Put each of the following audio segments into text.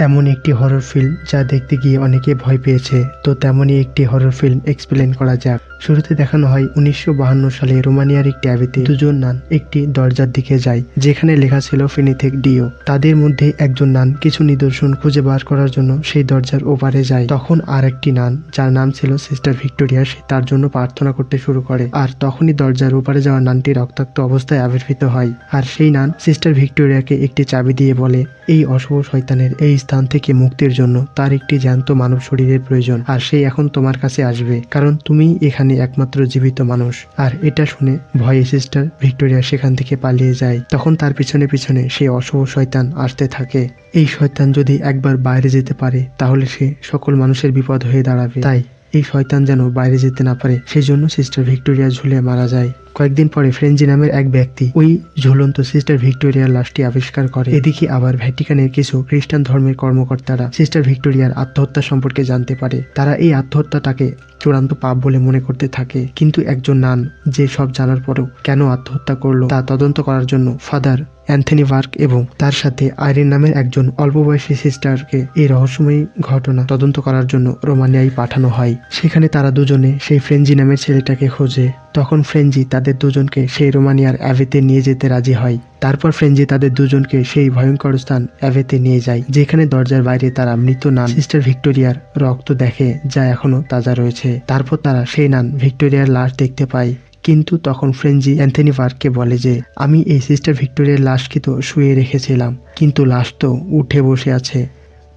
এমন একটি horror film যা দেখতে গিয়ে অনেকে ভয় পেয়েছে। তো তেমনই একটি হরর ফিল্ম এক্সপ্লেন করা যাক। শুরুতে দেখানো হয় উনিশশো সালে রোমানিয়ার একটি অ্যাবিতে দুজন নান একটি দরজার দিকে যায়, যেখানে লেখা ছিল ফিনিথেক ডিও। তাদের মধ্যে একজন নান কিছু নিদর্শন খুঁজে বার করার জন্য সেই দরজার ওপারে যায়। তখন আর একটি নান, যার নাম ছিল সিস্টার ভিক্টোরিয়া, সে তার জন্য প্রার্থনা করতে শুরু করে। আর তখনই দরজার ওপারে যাওয়া নানটি রক্তাক্ত অবস্থায় আবির্ভূত হয়। আর সেই নান সিস্টার ভিক্টোরিয়াকে একটি চাবি দিয়ে বলে, এই অশুভ শয়তানের এই স্থান থেকে মুক্তির জন্য তার একটি জ্যান্ত মানব শরীরের প্রয়োজন, আর সে এখন তোমার কাছে আসবে, কারণ তুমি এখানে একমাত্র জীবিত মানুষ। আর এটা শুনে ভয়ে সিস্টার ভিক্টোরিয়া সেখান থেকে পালিয়ে যায়। তখন তার পিছনে পিছনে সে অশুভ শয়তান আসতে থাকে। এই শয়তান যদি একবার বাইরে যেতে পারে, তাহলে সে সকল মানুষের বিপদ হয়ে দাঁড়াবে। তাই এই শয়তান যেন বাইরে যেতে না পারে সেই জন্য সিস্টার ভিক্টোরিয়া ঝুলে মারা যায়। কয়েকদিন পরে ফ্রেঞ্জি নামের এক ব্যক্তি ওই ঝুলন্ত সিস্টার ভিক্টোরিয়ার লাশটি আবিষ্কার করে। এদিকে আবার ভ্যাটিকানের কিছু খ্রিস্টান ধর্মের কর্মকর্তারা সিস্টার ভিক্টোরিয়ার আত্মহত্যা সম্পর্কে জানতে পারে। তারা এই আত্মহত্যাটাকে চূড়ান্ত পাপ বলে মনে করতে থাকে। কিন্তু একজন নান যে সব জানার পরেও কেন আত্মহত্যা করল তা তদন্ত করার জন্য ফাদার অ্যান্থনি ওয়ার্ক এবং তার সাথে আইরিন নামের একজন অল্প বয়সী সিস্টারকে এই রহস্যময়ী ঘটনা তদন্ত করার জন্য রোমানিয়ায় পাঠানো হয়। সেখানে তারা দুজনে সেই ফ্রেঞ্জি নামের ছেলেটাকে খোঁজে। তখন ফ্রেঞ্জি তাদের দুজনকে সেই রোমানিয়ার অ্যাভেতে নিয়ে যেতে রাজি হয়। তারপর ফ্রেঞ্জি তাদের দুজনকে সেই ভয়ঙ্কর স্থান অ্যাভেতে নিয়ে যায়, যেখানে দরজার বাইরে তারা মৃত নান সিস্টার ভিক্টোরিয়ার রক্ত দেখে যা এখনও তাজা রয়েছে। তারপর তারা সেই নান ভিক্টোরিয়ার লাশ দেখতে পায়। কিন্তু তখন ফ্রেঞ্জি অ্যান্থনি পার্ককে বলে যে, আমি এই সিস্টার ভিক্টোরিয়ার লাশকে তো শুয়ে রেখেছিলাম, কিন্তু লাশ তো উঠে বসে আছে।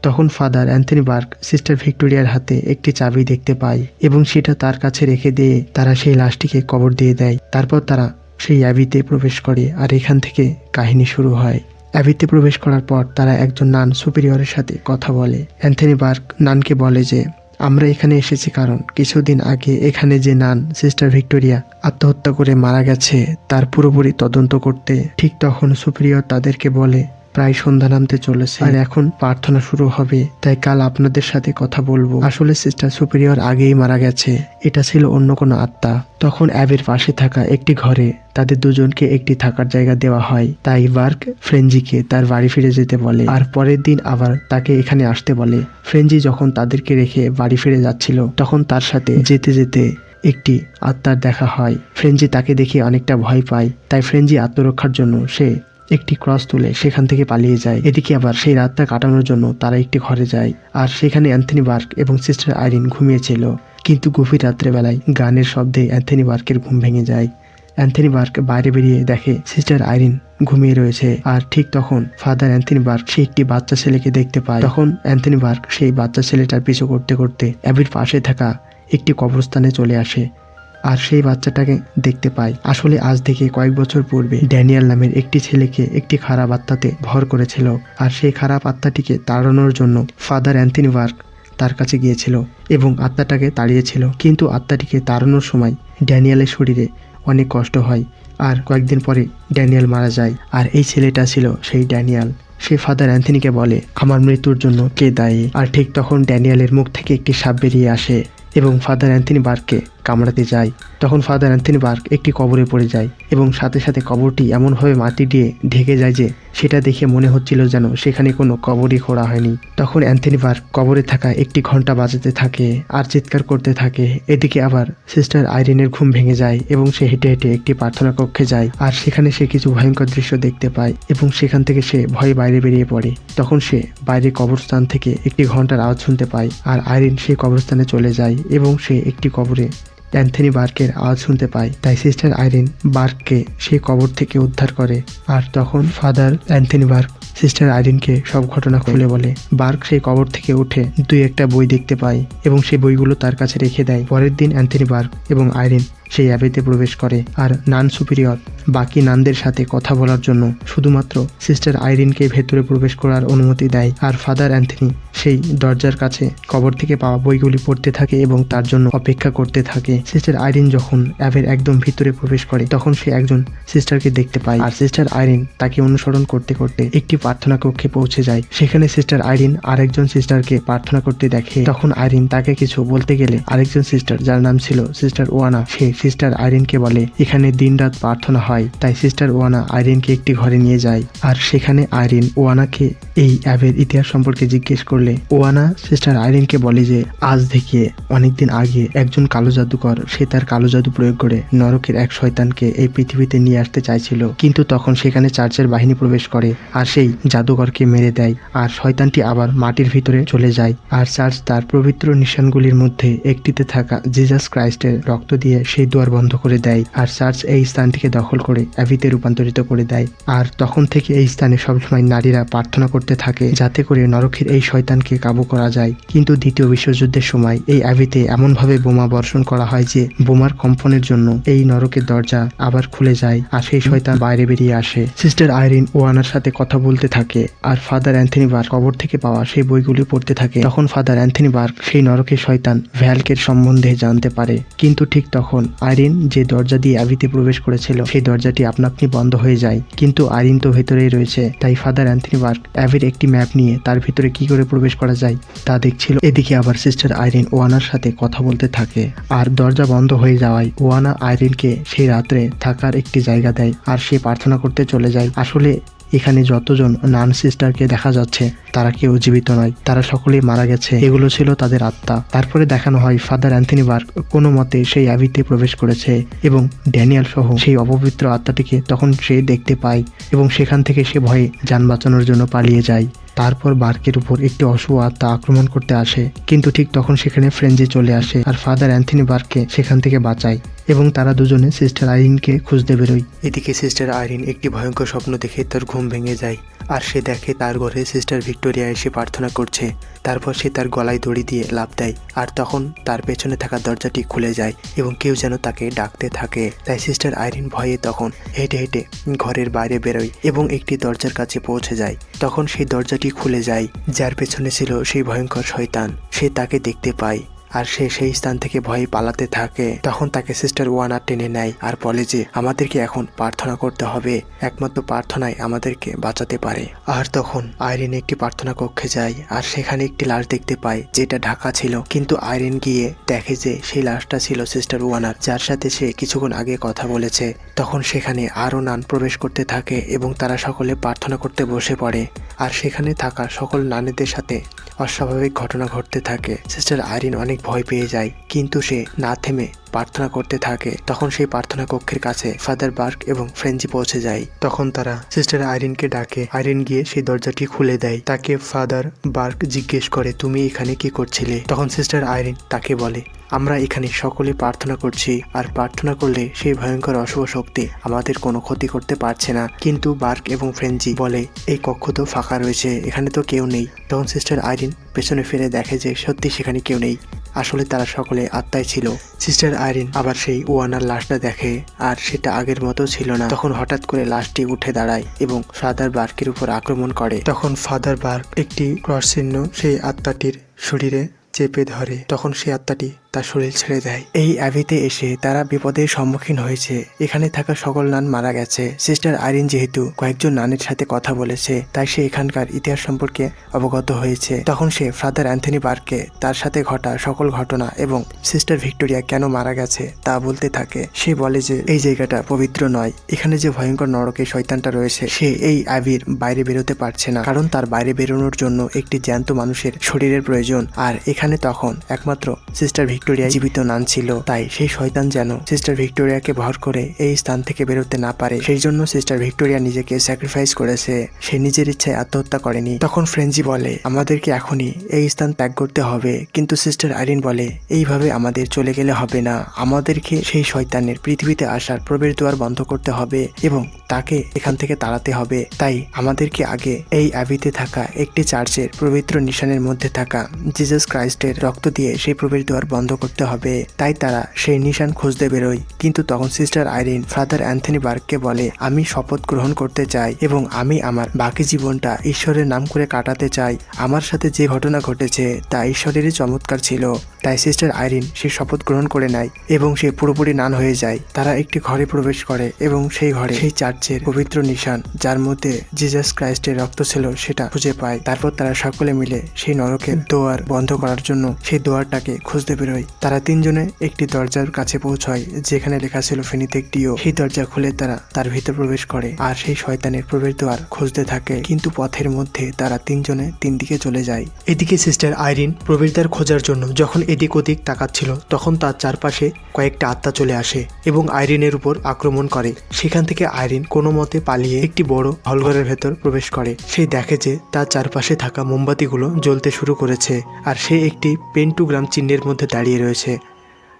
তখন ফাদার অ্যান্থনি বার্ক সিস্টার ভিক্টোরিয়ার হাতে একটি চাবি দেখতে পায় এবং সেটা তার কাছে রেখে দিয়ে তারা সেই লাশটিকে কবর দিয়ে দেয়। তারপর তারা সেই অ্যাবিতে প্রবেশ করে আর এখান থেকে কাহিনী শুরু হয়। অ্যাবিতে প্রবেশ করার পর তারা একজন নান সুপিরিয়রের সাথে কথা বলে। অ্যান্থনি বার্ক নানকে বলে যে, আমরা এখানে এসেছি কারণ কিছুদিন আগে এখানে যে নান সিস্টার ভিক্টোরিয়া আত্মহত্যা করে মারা গেছে, তার পুরোপুরি তদন্ত করতে ঠিক তখন সুপিরিয়র তাদেরকে বলে প্রায় সন্ধ্যা নামতে চলেছে। আর এখন প্রার্থনা শুরু হবে তাই কাল আপনাদের সাথে কথা বলব। আসলে সিস্টার সুপিরিয়র আগেই মারা গেছে। এটা ছিল অন্য কোনো আত্মা। তখন অ্যাবের পাশে থাকা একটি ঘরে তাদের দুজনকে একটি থাকার জায়গা দেওয়া হয়। তাই বার্ক ফ্রেঞ্জিকে তার বাড়ি ফিরে যেতে বলে। আর পরের দিন আবার তাকে এখানে আসতে বলে। ফ্রেঞ্জি যখন তাদেরকে রেখে বাড়ি ফিরে যাচ্ছিল তখন তার সাথে যেতে যেতে একটি আত্মার দেখা হয়। ফ্রেঞ্জি তাকে দেখে অনেকটা ভয় পায়। তাই ফ্রেঞ্জি আত্মরক্ষার জন্য সে একটি ক্রস তুলে সেখান থেকে পালিয়ে যায়। এদিকে আবার সেই রাতটা কাটানোর জন্য তারা একটি ঘরে যায়। আর সেখানে অ্যান্থনি বার্ক এবং সিস্টার আইরিন ঘুমিয়েছিল। কিন্তু গভীর রাত্রেবেলায় গানের শব্দে অ্যান্থনি বার্কের ঘুম ভেঙে যায়। অ্যান্থনি বার্ক বাইরে বেরিয়ে দেখে সিস্টার আইরিন ঘুমিয়ে রয়েছে। আর ঠিক তখন ফাদার অ্যান্থনি বার্ক সে একটি বাচ্চা ছেলেকে দেখতে পায়। তখন অ্যান্থনি বার্ক সেই বাচ্চা ছেলেটার পিছু করতে করতে অ্যাবির পাশে থাকা একটি কবরস্থানে চলে আসে। আর সেই বাচ্চাটাকে দেখতে পায় আসলে আজ থেকে কয়েক বছর পূর্বে ড্যানিয়াল নামের একটি ছেলেকে একটি খারাপ আত্মাতে ভর করেছিল আর সেই খারাপ আত্মাটিকে তাড়ানোর জন্য ফাদার অ্যান্থনি ওয়ার্ক তার কাছে গিয়েছিল এবং আত্মাটাকে তাড়িয়েছিল। কিন্তু আত্মাটিকে তাড়ানোর সময় ড্যানিয়ালের শরীরে অনেক কষ্ট হয় আর কয়েকদিন পরে ড্যানিয়াল মারা যায়। আর এই ছেলেটা ছিল সেই ড্যানিয়াল। সে ফাদার অ্যান্থনিকে বলে, আমার মৃত্যুর জন্য কে দায়ী? আর ঠিক তখন ড্যানিয়ালের মুখ থেকে একটি সাপ বেরিয়ে আসে এবং ফাদার অ্যান্থনি বার্ককে কামড়াতে যায়। তখন ফাদার অ্যান্থনি বার্ক একটি কবরে পড়ে যায় এবং সাথে সাথে কবরটি এমনভাবে মাটি দিয়ে ঢেকে যায় যে সেটা দেখে মনে হচ্ছিল যেন সেখানে কোনো কবরই খোঁড়া হয়নি। তখন অ্যান্থনি বার্ক কবরে থাকা একটি ঘণ্টা বাজাতে থাকে আর চিৎকার করতে থাকে। এদিকে আবার সিস্টার আইরিনের ঘুম ভেঙে যায় এবং সে হেঁটে হেঁটে একটি প্রার্থনা কক্ষে যায় আর সেখানে সে কিছু ভয়ঙ্কর দৃশ্য দেখতে পায় এবং সেখান থেকে সে ভয়ে বাইরে বেরিয়ে পড়ে। তখন সে বাইরে কবরস্থান থেকে একটি ঘণ্টার আওয়াজ শুনতে পায় আর আইরিন সেই কবরস্থানে চলে যায় এবং সে একটি কবরে অ্যান্থনি বার্কের আওয়াজ শুনতে পায়। তাই সিস্টার আইরিন বার্ককে সেই কবর থেকে উদ্ধার করে আর তখন ফাদার অ্যান্থনি বার্ক সিস্টার আইরিনকে সব ঘটনা খুলে বলে। বার্ক সেই কবর থেকে উঠে দুই একটা বই দেখতে পায় এবং সেই বইগুলো তার কাছে রেখে দেয়। পরের দিন অ্যান্থনি বার্ক এবং আইরিন সেই অ্যাবেতে প্রবেশ করে আর নান সুপিরিয়র, বাকি নানদের সাথে কথা বলার জন্য শুধুমাত্র সিস্টার আইরিনকে ভেতরে প্রবেশ করার অনুমতি দেয় আর ফাদার অ্যান্থনি সেই দরজার কাছে কবর থেকে পাওয়া বইগুলি পড়তে থাকে এবং তার জন্য অপেক্ষা করতে থাকে। সিস্টার আইরিন যখন অ্যাবের একদম ভিতরে প্রবেশ করে, তখন সে একজন সিস্টারকে দেখতে পায় আর সিস্টার আইরিন তাকে অনুসরণ করতে করতে একটি প্রার্থনা কক্ষে পৌঁছে যায়। সেখানে সিস্টার আইরিন আরেকজন সিস্টারকে প্রার্থনা করতে দেখে। তখন আইরিন তাকে কিছু বলতে গেলে আরেকজন সিস্টার, যার নাম ছিল সিস্টার ওয়ানা, সে সিস্টার আইরিনকে বলে, এখানে দিনরাত প্রার্থনা হয়, তাই সিস্টার ওয়ানা আইরিনকে একটি ঘরে নিয়ে যায়। আর সেখানে আইরিন ওয়ানাকে এই অ্যাবের ইতিহাস সম্পর্কে জিজ্ঞেস করলে, ওয়ানা, সিস্টার আইরিনকে বলে যে, আজ থেকে অনেকদিন আগে একজন কালো জাদুকর, সে তার কালো জাদু প্রয়োগ করে নরকের এক শয়তানকে এই পৃথিবীতে নিয়ে আসতে চাইছিল। কিন্তু তখন সেখানে চার্চের বাহিনী প্রবেশ করে আর সেই জাদুকরকে মেরে দেয়। আর শয়তানটি আবার মাটির ভিতরে চলে যায়। আর চার্চ তার পবিত্র নিশানগুলির মধ্যে একটিতে থাকা জিজাস ক্রাইস্টের রক্ত দিয়ে সেই দুয়ার বন্ধ করে দেয় আর চার্চ এই স্থানটিকে দখল করে অ্যাভিতে রূপান্তরিত করে দেয়। আর তখন থেকে এই স্থানে সবসময় নারীরা প্রার্থনা করতে থাকে যাতে করে নরকের এই শয়তানকে কাবু করা যায়। কিন্তু দ্বিতীয় বিশ্বযুদ্ধের সময় এই অ্যাভিতে এমনভাবে বোমা বর্ষণ করা হয় যে বোমার কম্পনের জন্য এই নরকের দরজা আবার খুলে যায় আর সেই শয়তান বাইরে বেরিয়ে আসে। সিস্টার আইরিন ওয়ানার সাথে কথা বলতে থাকে আর ফাদার অ্যান্থনি বার্গ কবর থেকে পাওয়া সেই বইগুলি পড়তে থাকে। তখন ফাদার অ্যান্থনি বার্গ সেই নরকের শয়তান ভ্যালকের সম্বন্ধে জানতে পারে। কিন্তু ঠিক তখন আইরিন যে দরজা দিয়ে অ্যাভিতে প্রবেশ করেছিল, সেই দরজাটি আপনা আপনি বন্ধ হয়ে যায়। কিন্তু আইরিন তো ভেতরেই রয়েছে। তাই ফাদার অ্যান্থনি বার্ক, অ্যাভির একটি ম্যাপ নিয়ে তার ভিতরে কি করে প্রবেশ করা যায়, তা দেখছিল। এদিকে আবার সিস্টার আইরিন ওয়ানার সাথে কথা বলতে থাকে। আর দরজা বন্ধ হয়ে যাওয়ায় ওয়ানা আইরিনকে সেই রাত্রে থাকার একটি জায়গা দেয়, আর সে প্রার্থনা করতে চলে যায়। আসলে এখানে যতজন নান সিস্টারকে দেখা যাচ্ছে, তারা কেউ জীবিত নয়। তারা সকলেই মারা গেছে। এগুলো ছিল তাদের আত্মা। তারপরে দেখানো হয়, ফাদার অ্যান্থনি বার্ক কোনো মতে সেই অ্যাবিতে প্রবেশ করেছে এবং ড্যানিয়াল সহ সেই অপবিত্র আত্মাটিকে তখন সে দেখতে পায় এবং সেখান থেকে সে ভয়ে যান বাঁচানোর জন্য পালিয়ে যায়। তারপর বার্কের উপর একটি অশুভ আত্মা আক্রমণ করতে আসে। কিন্তু ঠিক তখন সেখানে ফ্রেঞ্জি চলে আসে আর ফাদার অ্যান্থনি বার্ককে সেখান থেকে বাঁচায় এবং তারা দুজনে সিস্টার আইরিনকে খুঁজতে বেরোয়। এদিকে সিস্টার আইরিন একটি ভয়ঙ্কর স্বপ্ন দেখে তার ঘুম ভেঙে যায়। আর সে দেখে তার ঘরে সিস্টার ভিক্টোরিয়া এসে প্রার্থনা করছে। তারপর সে তার গলায় দড়ি দিয়ে লাভ দেয় আর তখন তার পেছনে থাকা দরজাটি খুলে যায় এবং কেউ যেন তাকে ডাকতে থাকে। তাই সিস্টার আইরিন ভয়ে তখন হেঁটে হেঁটে ঘরের বাইরে বেরোয় এবং একটি দরজার কাছে পৌঁছে যায়। তখন সেই দরজাটি খুলে যায়, যার পেছনে ছিল সেই ভয়ঙ্কর শয়তান। সে তাকে দেখতে পায়। আর সে সেই স্থান থেকে ভয়ে পালাতে থাকে। তখন তাকে সিস্টার ওয়ানা টেনে নেয় আর বলে যে, আমাদেরকে এখন প্রার্থনা করতে হবে। একমাত্র প্রার্থনায় আমাদেরকে বাঁচাতে পারে। আর তখন আইরিন একটি প্রার্থনা কক্ষে যায় আর সেখানে একটি লাশ দেখতে পায়, যেটা ঢাকা ছিল। কিন্তু আইরিন গিয়ে দেখে যে, সেই লাশটা ছিল সিস্টার ওয়ানার, যার সাথে সে কিছুক্ষণ আগে কথা বলেছে। তখন সেখানে আরও নান প্রবেশ করতে থাকে এবং তারা সকলে প্রার্থনা করতে বসে পড়ে। আর সেখানে থাকা সকল নানীদের সাথে অস্বাভাবিক ঘটনা ঘটতে থাকে। সিস্টার আইরিন অনেক ভয় পেয়ে যায়, কিন্তু সে না থেমে প্রার্থনা করতে থাকে। তখন সেই প্রার্থনা কক্ষের কাছে ফাদার বার্ক এবং ফ্রেঞ্চি পৌঁছে যায়। তখন তারা সিস্টার আইরিনকে ডাকে। আইরিন গিয়ে সেই দরজাটি খুলে দেয়। তাকে ফাদার বার্ক জিজ্ঞেস করে, তুমি এখানে কি করছিলে? তখন সিস্টার আইরিন তাকে বলে আমরা এখানে সকলে প্রার্থনা করছি, আর প্রার্থনা করলে সেই ভয়ঙ্কর অশুভ শক্তি আমাদের কোনো ক্ষতি করতে পারছে না। কিন্তু বার্ক এবং ফ্রেঞ্জি বলে, এই কক্ষ তো ফাঁকা রয়েছে, এখানে তো কেউ নেই। তখন সিস্টার আইরিন পেছনে ফিরে দেখে যে সত্যি সেখানে কেউ নেই। আসলে তারা সকলে আত্মায় ছিল। সিস্টার আইরিন আবার সেই ওয়ানার লাশটা দেখে, আর সেটা আগের মতো ছিল না। তখন হঠাৎ করে লাশটি উঠে দাঁড়ায় এবং ফাদার বার্কের উপর আক্রমণ করে। তখন ফাদার বার্ক একটি ক্রস চিহ্ন সেই আত্মাটির শরীরে চেপে ধরে। তখন সেই আত্মাটি তার শরীর ছেড়ে দেয়। এই অ্যাভিতে এসে তারা বিপদের সম্মুখীন হয়েছে। এখানে থাকা সকল নান মারা গেছে। সিস্টার আইরিন যেহেতু কয়েকজন নানের সাথে কথা বলেছে, তাই সে এখানকার ইতিহাস সম্পর্কে অবগত হয়েছে। তখন সে ফাদার অ্যান্থনি বার্ককে তার সাথে ঘটা সকল ঘটনা এবং সিস্টার ভিক্টোরিয়া কেন মারা গেছে তা বলতে থাকে। সে বলে যে, এই জায়গাটা পবিত্র নয়। এখানে যে ভয়ঙ্কর নরকে শয়তানটা রয়েছে, সে এই আবির বাইরে বেরোতে পারছে না। কারণ তার বাইরে বেরোনোর জন্য একটি জ্যান্ত মানুষের শরীরের প্রয়োজন। আর এখানে তখন একমাত্র সিস্টার ভিক্টোরিয়া জীবিত নান ছিল। তাই সেই শয়তান যেন সিস্টার ভিক্টোরিয়াকে ভর করে এই স্থান থেকে বেরোতে না পারে। সেই জন্য সিস্টার ভিক্টোরিয়া নিজেকে স্যাক্রিফাইস করেছে। সে নিজের ইচ্ছায় আত্মহত্যা করেনি। তখন ফ্রেঞ্জি বলে, আমাদেরকে এখনই এই স্থান ত্যাগ করতে হবে। কিন্তু সিস্টার আইরিন বলে, এইভাবে আমাদের চলে গেলে হবে না। আমাদেরকে সেই শয়তানের পৃথিবীতে আসার প্রবেশ দ্বার বন্ধ করতে হবে এবং তাকে এখান থেকে তাড়াতে হবে। তাই আমাদেরকে আগে এই অ্যাবিতে থাকা একটি চার্চের পবিত্র নিশানের মধ্যে থাকা। জিজাস ক্রাইস্টের রক্ত দিয়ে সেই প্রবেশ দ্বার বন্ধ করতে হবে। তাই তারা সেই নিশান খুঁজতে বেরোয়। কিন্তু তখন সিস্টার আইরিন ফাদার অ্যান্থনি বার্ককে বলে, আমি শপথ গ্রহণ করতে চাই এবং আমি আমার বাকি জীবনটা ঈশ্বরের নাম করে কাটাতে চাই। আমার সাথে যে ঘটনা ঘটেছে তা ঈশ্বরেরই চমৎকার ছিল। তাই সিস্টার আইরিন সে শপথ গ্রহণ করে নেয় এবং সে পুরোপুরি নান হয়ে যায়। তারা একটি ঘরে প্রবেশ করে এবং সেই ঘরে সেই চার্চের পবিত্র নিশান, যার মধ্যে জিজাস ক্রাইস্টের রক্ত ছিল সেটা খুঁজে পায়। তারপর তারা সকলে মিলে সেই নরকের দোয়ার বন্ধ করার জন্য সেই দোয়ারটাকে খুঁজতে বেরোয়। তারা তিনজনে একটি দরজার কাছে পৌঁছয়, যেখানে লেখা ছিল ফিনিতেক ডিও সেই দরজা খুলে তারা তার ভিতর প্রবেশ করে আর সেই শয়তানের প্রবেশ দ্বার খুঁজতে থাকে। কিন্তু পথের মধ্যে তারা তিনজনে তিন দিকে চলে যায়। এদিকে সিস্টার আইরিন প্রবেশদ্বার খোঁজার জন্য যখন এদিক ওদিক তাকাচ্ছিল। তখন তার চারপাশে কয়েকটা আত্মা চলে আসে এবং আইরিনের উপর আক্রমণ করে। সেখান থেকে আইরিন কোনো মতে পালিয়ে একটি বড় হলঘরের ভেতর প্রবেশ করে। সে দেখে যে তার চারপাশে থাকা মোমবাতিগুলো জ্বলতে শুরু করেছে আর সে একটি পেন্টুগ্রাম চিহ্নের মধ্যে দাঁড়িয়ে রয়েছে।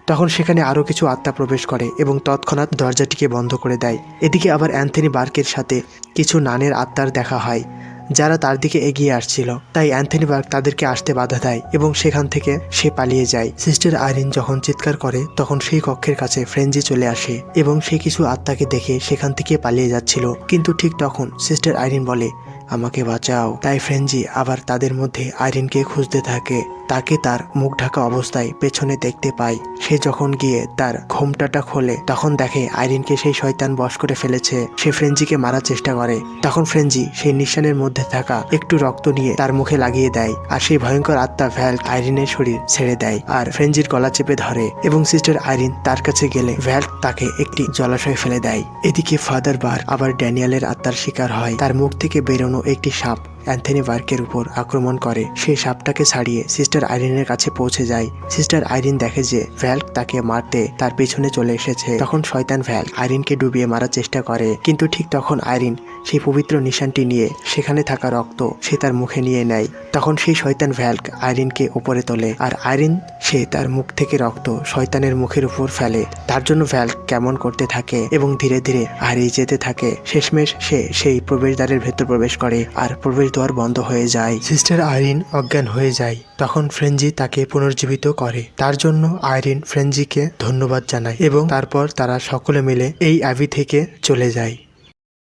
তখন সেখানে আরও কিছু আত্মা প্রবেশ করে এবং তৎক্ষণাৎ দরজাটিকে বন্ধ করে দেয়। এদিকে আবার অ্যান্থনি বার্কের সাথে কিছু নানের আত্মার দেখা হয়। যারা তার দিকে এগিয়ে আসছিল। তাই অ্যান্থনি বার্গ তাদেরকে আসতে বাধা দেয় এবং সেখান থেকে সে পালিয়ে যায়। সিস্টার আইরিন যখন চিৎকার করে, তখন সেই কক্ষের কাছে ফ্রেঞ্জি চলে আসে এবং সে কিছু আত্মাকে দেখে সেখান থেকে পালিয়ে যাচ্ছিল। কিন্তু ঠিক তখন সিস্টার আইরিন বলে, আমাকে বাঁচাও। তাই ফ্রেঞ্জি আবার তাদের মধ্যে আইরিনকে খুঁজতে থাকে। তাকে তার মুখ ঢাকা অবস্থায় পেছনে দেখতে পায়। সে যখন গিয়ে তার ঘোমটাটা খোলে, তখন দেখে আইরিনকে সেই শয়তান বশ করে ফেলেছে। সে ফ্রেঞ্জিকে মারার চেষ্টা করে। তখন ফ্রেঞ্জি সেই নিশানের মধ্যে থাকা একটু রক্ত নিয়ে তার মুখে লাগিয়ে দেয় আর সেই ভয়ঙ্কর আত্মা ভ্যাল আইরিনের শরীর ছেড়ে দেয় আর ফ্রেঞ্জির গলা চেপে ধরে এবং সিস্টার আইরিন তার কাছে গেলে ভ্যাল তাকে একটি জলাশয়ে ফেলে দেয়। এদিকে ফাদার বার আবার ড্যানিয়েলের আত্মার শিকার হয়। তার মুখ থেকে বেরোনো একটি সাপ অ্যান্থনি বার্কের উপর আক্রমণ করে। সে সাপটাকে ছাড়িয়ে সিস্টার আইরিনের কাছে পৌঁছে যায়। সিস্টার আইরিন দেখে যে ভ্যাল্ক তাকে মারতে তার পেছনে চলে এসেছে। তখন শয়তান ভ্যাল আইরিনকে ডুবিয়ে মারার চেষ্টা করে। কিন্তু ঠিক তখন আইরিন সেই পবিত্র নিশানটি নিয়ে সেখানে থাকা রক্ত সে তার মুখে নিয়ে নেয়। তখন সেই শয়তান ভ্যাল্ক আইরিনকে ওপরে তোলে আর আইরিন, সে তার মুখ থেকে রক্ত শয়তানের মুখের উপর ফেলে। তার জন্য ভ্যাল্ক কেমন করতে থাকে এবং ধীরে ধীরে হারিয়ে যেতে থাকে। শেষমেশ সে সেই প্রবেশদ্বারের ভেতর প্রবেশ করে আর প্রবেশদ্বার বন্ধ হয়ে যায়। সিস্টার আইরিন অজ্ঞান হয়ে যায়। তখন ফ্রেঞ্জি তাকে পুনর্জীবিত করে। তার জন্য আইরিন ফ্রেঞ্জিকে ধন্যবাদ জানায় এবং তারপর তারা সকলে মিলে এই আবি থেকে চলে যায়।